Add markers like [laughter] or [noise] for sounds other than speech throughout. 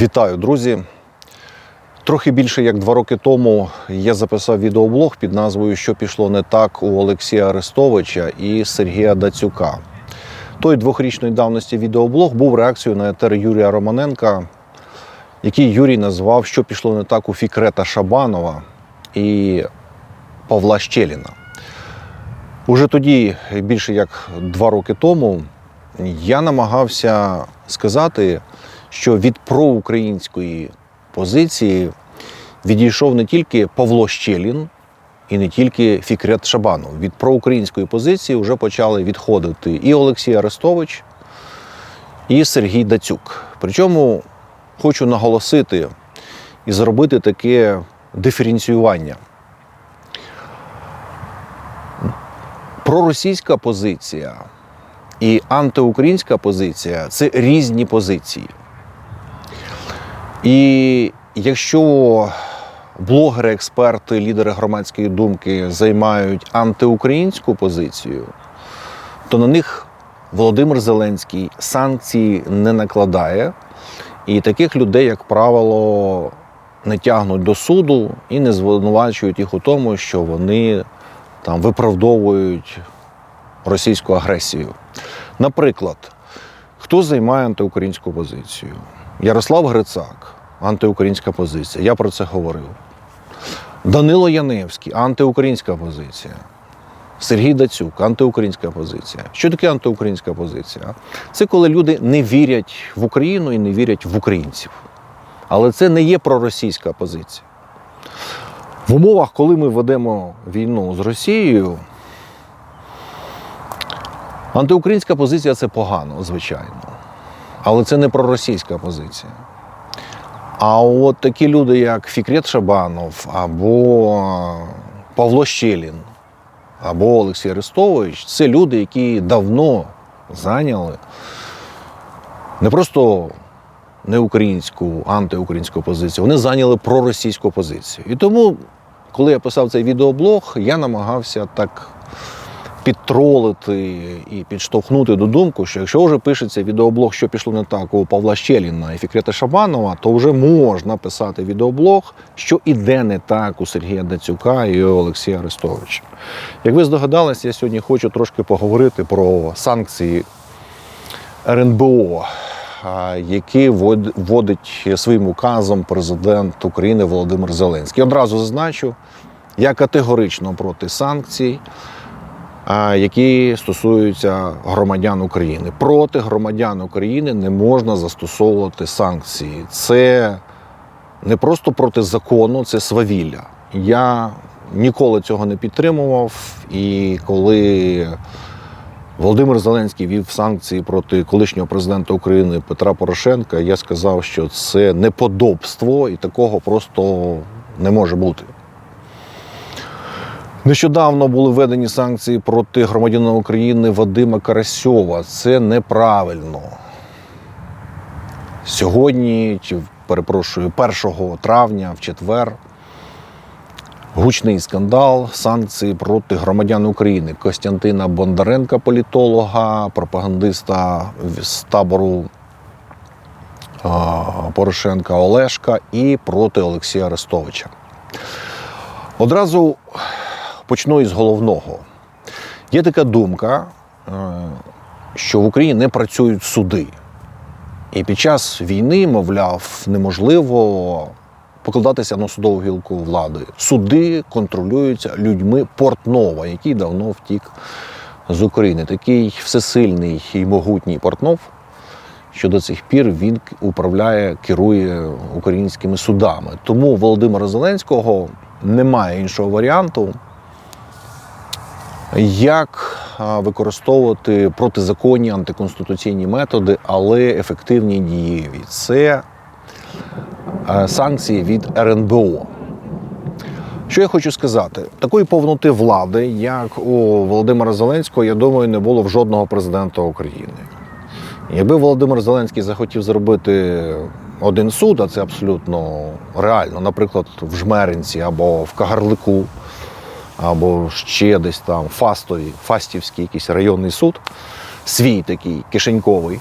Вітаю, друзі! Трохи більше як два роки тому я записав відеоблог під назвою Що пішло не так у Олексія Арестовича і Сергія Дацюка. Той двохрічної давності відеоблог був реакцією на етер Юрія Романенка, який Юрій назвав Що пішло не так у Фікрета Шабанова і Павла Щеліна. Уже тоді, більше як два роки тому, я намагався сказати, що від проукраїнської позиції відійшов не тільки Павло Щелін і не тільки Фікрет Шабанов. Від проукраїнської позиції вже почали відходити і Олексій Арестович, і Сергій Дацюк. Причому хочу наголосити і зробити таке диференціювання. Проросійська позиція і антиукраїнська позиція це різні позиції. І якщо блогери, експерти, лідери громадської думки займають антиукраїнську позицію, то на них Володимир Зеленський санкції не накладає. І таких людей, як правило, не тягнуть до суду і не звинувачують їх у тому, що вони там виправдовують російську агресію. Наприклад, хто займає антиукраїнську позицію? Ярослав Грицак, антиукраїнська позиція. Я про це говорив. Данило Яневський, антиукраїнська позиція. Сергій Дацюк, антиукраїнська позиція. Що таке антиукраїнська позиція? Це коли люди не вірять в Україну і не вірять в українців. Але це не є проросійська позиція. В умовах, коли ми ведемо війну з Росією, антиукраїнська позиція це погано, звичайно. Але це не проросійська позиція. А от такі люди, як Фікрет Шабанов, або Павло Щелін, або Олексій Арестович, це люди, які давно зайняли не просто не українську, антиукраїнську позицію, вони зайняли проросійську позицію. І тому, коли я писав цей відеоблог, я намагався так підтролити і підштовхнути до думку, що якщо вже пишеться відеоблог, що пішло не так у Павла Щеліна і Фікрета Шабанова, то вже можна писати відеоблог, що іде не так у Сергія Дацюка і Олексія Арестовича. Як ви здогадалися, я сьогодні хочу трошки поговорити про санкції РНБО, які вводить своїм указом президент України Володимир Зеленський. Одразу зазначу, я категорично проти санкцій які стосуються громадян України. Проти громадян України не можна застосовувати санкції. Це не просто проти закону, це свавілля. Я ніколи цього не підтримував. І коли Володимир Зеленський вів санкції проти колишнього президента України Петра Порошенка, я сказав, що це неподобство і такого просто не може бути. Нещодавно були введені санкції проти громадянина України Вадима Карасьова. Це неправильно. Сьогодні, чи перепрошую, 1 травня в четвер. Гучний скандал, санкції проти громадян України Костянтина Бондаренка, політолога, пропагандиста з табору Порошенка Олешка і проти Олексія Арестовича. Одразу почну із головного. Є така думка, е, що в Україні не працюють суди. І під час війни, мовляв, неможливо покладатися на судову гілку влади. Суди контролюються людьми Портнова, який давно втік з України. Такий всесильний і могутній Портнов, що до цих пір він управляє, керує українськими судами. Тому Володимира Зеленського немає іншого варіанту, як використовувати протизаконні антиконституційні методи, але ефективні дієві. Це е, санкції від РНБО. Що я хочу сказати? Такої повноти влади, як у Володимира Зеленського, я думаю, не було в жодного президента України. Якби Володимир Зеленський захотів зробити один суд, а це абсолютно реально, наприклад, в Жмеринці або в Кагарлику, або ще десь там Фастові, Фастівський якийсь районний суд, свій такий кишеньковий,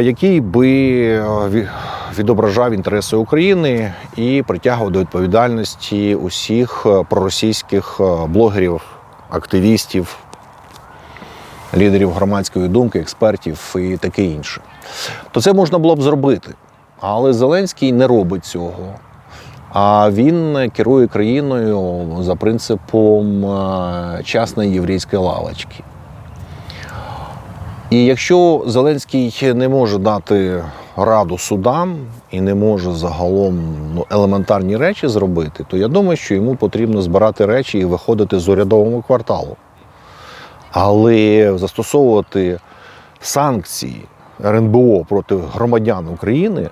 який би е, відображав інтереси України і притягував до відповідальності усіх е, проросійських е, блогерів, активістів, лідерів громадської думки, експертів і таке інше. То це можна було б зробити. Але Зеленський не робить цього. А він керує країною за принципом е, частної єврейської лавочки. І якщо Зеленський не може дати раду судам і не може загалом ну, елементарні речі зробити, то я думаю, що йому потрібно збирати речі і виходити з урядового кварталу. Але застосовувати санкції РНБО проти громадян України,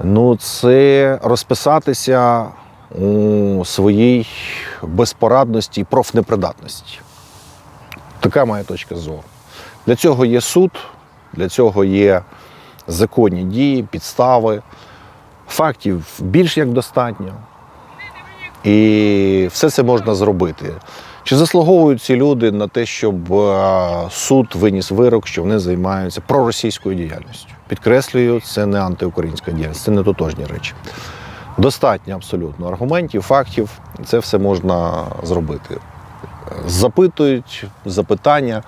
ну це розписатися у своїй безпорадності і профнепридатності. Така моя точка зору. Для цього є суд, для цього є законні дії, підстави. Фактів більш як достатньо. І все це можна зробити. Чи заслуговують ці люди на те, щоб е, суд виніс вирок, що вони займаються проросійською діяльністю? Підкреслюю, це не антиукраїнська діяльність, це не тотожні речі. Достатньо абсолютно аргументів, фактів, це все можна зробити. Запитують запитання,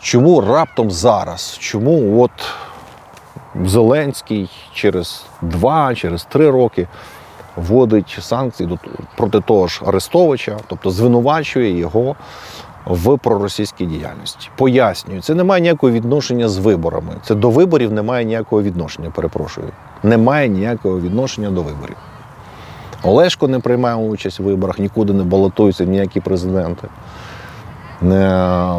чому раптом зараз? Чому от Зеленський через два, через три роки вводить санкції проти того ж Арестовича, тобто звинувачує його в проросійській діяльності. Пояснюю, це не має ніякого відношення з виборами. Це до виборів не має ніякого відношення, перепрошую. Немає ніякого відношення до виборів. Олешко не приймає участь в виборах, нікуди не балотуються ніякі президенти.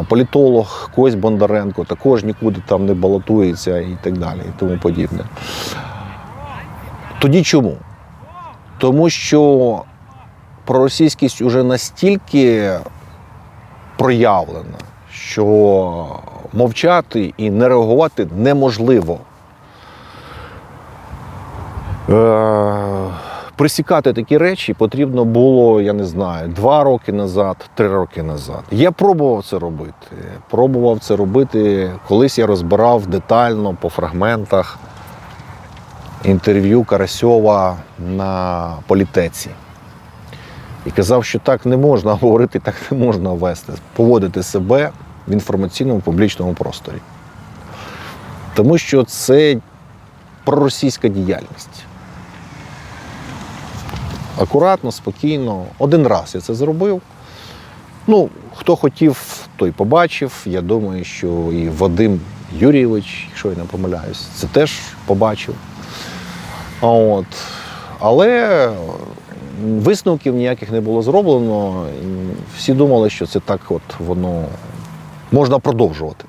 Політолог Кось Бондаренко також нікуди там не балотується і так далі, і тому подібне. Тоді чому? Тому що проросійськість уже настільки проявлена, що мовчати і не реагувати неможливо. Е, присікати такі речі потрібно було, я не знаю, два роки назад, три роки назад. Я пробував це робити. Пробував це робити. Колись я розбирав детально по фрагментах інтерв'ю Карасьова на політеці. І казав, що так не можна [laughs] говорити, так не можна вести, поводити себе в інформаційному публічному просторі. Тому що це проросійська діяльність. Акуратно, спокійно. Один раз я це зробив. Ну, хто хотів, той побачив. Я думаю, що і Вадим Юрійович, якщо я не помиляюсь, це теж побачив. От. Але висновків ніяких не було зроблено. Всі думали, що це так от воно можна продовжувати.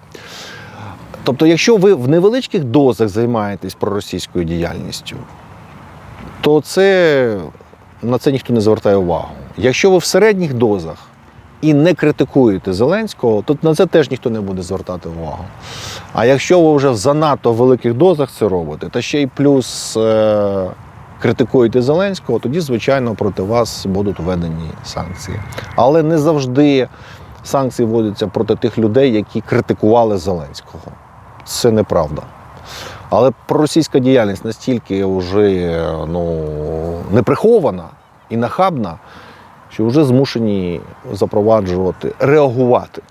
Тобто, якщо ви в невеличких дозах займаєтесь проросійською діяльністю, то це, на це ніхто не звертає увагу. Якщо ви в середніх дозах і не критикуєте Зеленського, то на це теж ніхто не буде звертати увагу. А якщо ви вже в занадто великих дозах це робите, та ще й плюс е- критикуєте Зеленського, тоді, звичайно, проти вас будуть введені санкції. Але не завжди санкції вводяться проти тих людей, які критикували Зеленського. Це неправда. Але проросійська діяльність настільки вже ну, неприхована і нахабна, що вже змушені запроваджувати, реагувати,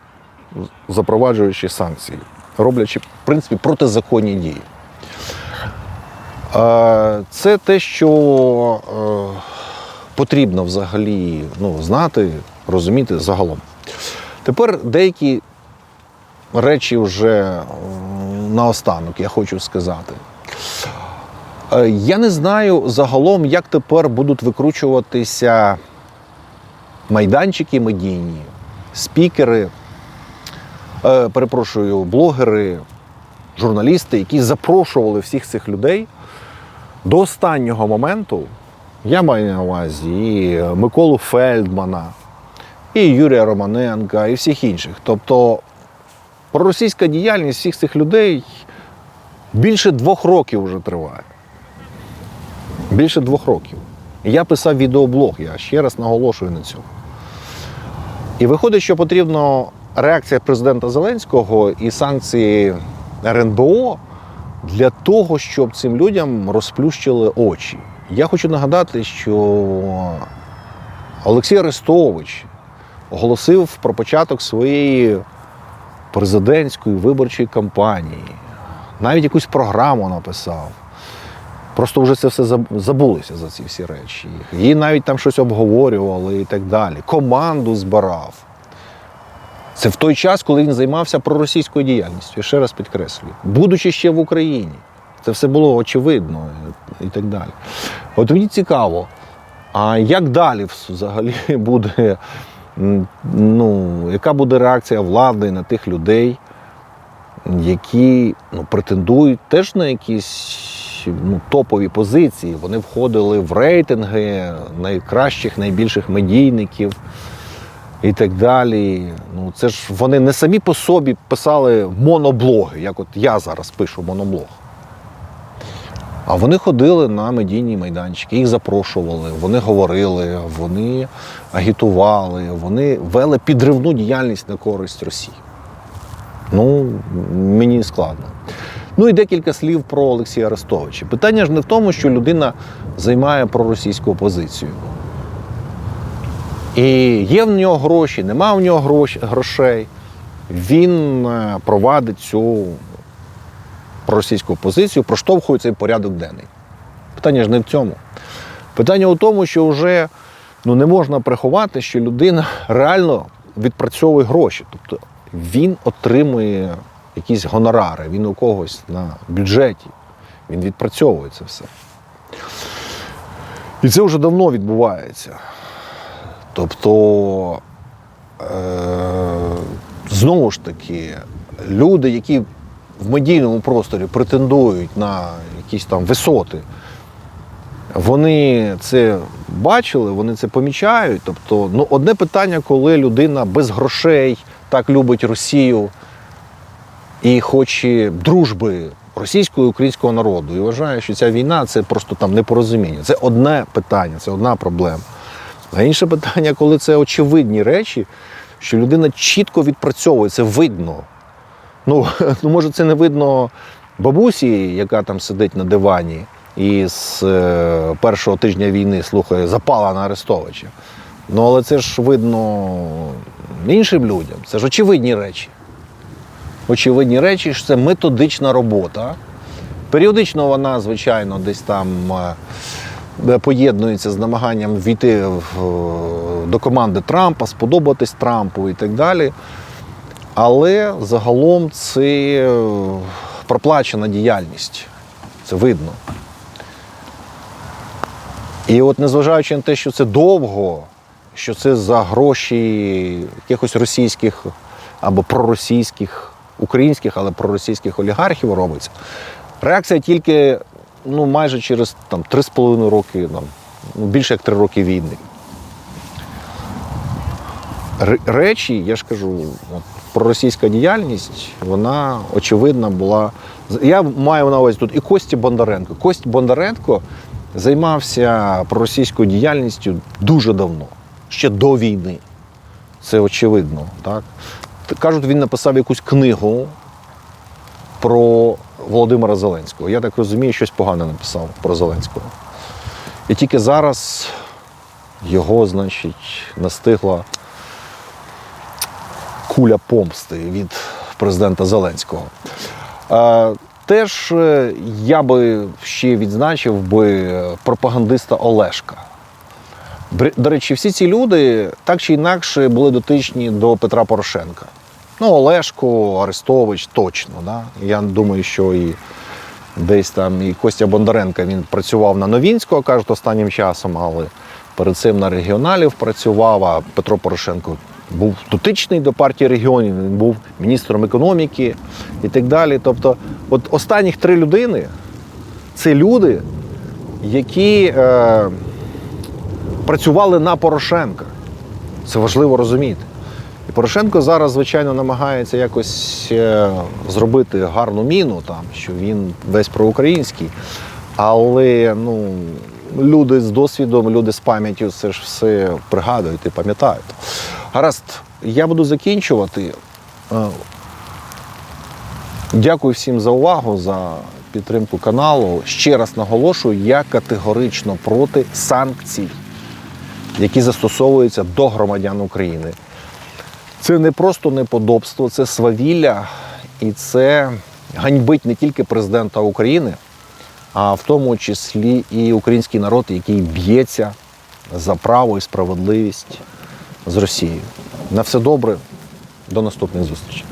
запроваджуючи санкції, роблячи, в принципі, протизаконні дії. Це те, що е, потрібно взагалі ну, знати, розуміти загалом. Тепер деякі речі вже наостанок, я хочу сказати. Е, Я не знаю загалом, як тепер будуть викручуватися майданчики медійні, спікери, е, перепрошую, блогери, журналісти, які запрошували всіх цих людей до останнього моменту. Я маю на увазі і Миколу Фельдмана, і Юрія Романенка, і всіх інших. Тобто проросійська діяльність всіх цих людей більше двох років вже триває. Більше двох років. Я писав відеоблог, я ще раз наголошую на цьому. І виходить, що потрібно реакція президента Зеленського і санкції РНБО для того, щоб цим людям розплющили очі. Я хочу нагадати, що Олексій Арестович оголосив про початок своєї президентської виборчої кампанії. Навіть якусь програму написав. Просто вже це все заб- забулося за ці всі речі. І навіть там щось обговорювали і так далі. Команду збирав. Це в той час, коли він займався проросійською діяльністю, я ще раз підкреслюю, будучи ще в Україні. Це все було очевидно і так далі. От мені цікаво, а як далі взагалі [laughs] буде, ну, яка буде реакція влади на тих людей, які ну, претендують теж на якісь ну, топові позиції. Вони входили в рейтинги найкращих, найбільших медійників і так далі. Ну, це ж вони не самі по собі писали моноблоги, як от я зараз пишу моноблог. А вони ходили на медійні майданчики, їх запрошували, вони говорили, вони агітували, вони вели підривну діяльність на користь Росії. Ну, мені складно. Ну і декілька слів про Олексія Арестовича. Питання ж не в тому, що людина займає проросійську позицію. І є в нього гроші, нема в нього грошей. Він е, провадить цю проросійську позицію, проштовхує цей порядок денний. Питання ж не в цьому. Питання у тому, що вже ну, не можна приховати, що людина реально відпрацьовує гроші. Тобто він отримує якісь гонорари, він у когось на бюджеті, він відпрацьовує це все. І це вже давно відбувається. Тобто, е- знову ж таки, люди, які в медійному просторі претендують на якісь там висоти, вони це бачили, вони це помічають. Тобто, ну, одне питання, коли людина без грошей так любить Росію і хоче дружби російського і українського народу, і вважає, що ця війна це просто там непорозуміння. Це одне питання, це одна проблема. А інше питання, коли це очевидні речі, що людина чітко відпрацьовує, це видно. Ну, [laughs] ну може, це не видно бабусі, яка там сидить на дивані і з е, першого тижня війни слухає запала на Арестовича. Ну, але це ж видно іншим людям. Це ж очевидні речі. Очевидні речі, що це методична робота. Періодично вона, звичайно, десь там е, поєднується з намаганням війти е, до команди Трампа, сподобатись Трампу і так далі. Але загалом це е, проплачена діяльність. Це видно. І от незважаючи на те, що це довго, що це за гроші якихось російських або проросійських, українських, але проросійських олігархів робиться, реакція тільки ну, майже через там, 3,5 роки, там, ну, більше як 3 роки війни. Речі, я ж кажу, от, проросійська діяльність, вона очевидна була. Я маю на увазі тут і Кості Бондаренко. Кость Бондаренко займався проросійською діяльністю дуже давно, ще до війни. Це очевидно. Так? Кажуть, він написав якусь книгу про Володимира Зеленського. Я так розумію, щось погане написав про Зеленського. І тільки зараз його, значить, настигла куля помсти від президента Зеленського. Теж е, я би ще відзначив би пропагандиста Олешка. До речі, всі ці люди так чи інакше були дотичні до Петра Порошенка. Ну, Олешко, Арестович точно. Да? Я думаю, що і десь там і Костя Бондаренко він працював на Новінського, кажуть, останнім часом, але перед цим на регіоналів працював, а Петро Порошенко був дотичний до партії регіонів, він був міністром економіки і так далі. Тобто, от останніх три людини це люди, які е, працювали на Порошенка. Це важливо розуміти. І Порошенко зараз, звичайно, намагається якось е, зробити гарну міну, там, що він весь проукраїнський. Але ну, люди з досвідом, люди з пам'яттю це ж все пригадують і пам'ятають. Гаразд, я буду закінчувати. Е, Дякую всім за увагу, за підтримку каналу. Ще раз наголошую, я категорично проти санкцій, які застосовуються до громадян України. Це не просто неподобство, це свавілля, і це ганьбить не тільки президента України, а в тому числі і український народ, який б'ється за право і справедливість з Росією. На все добре, до наступних зустрічей.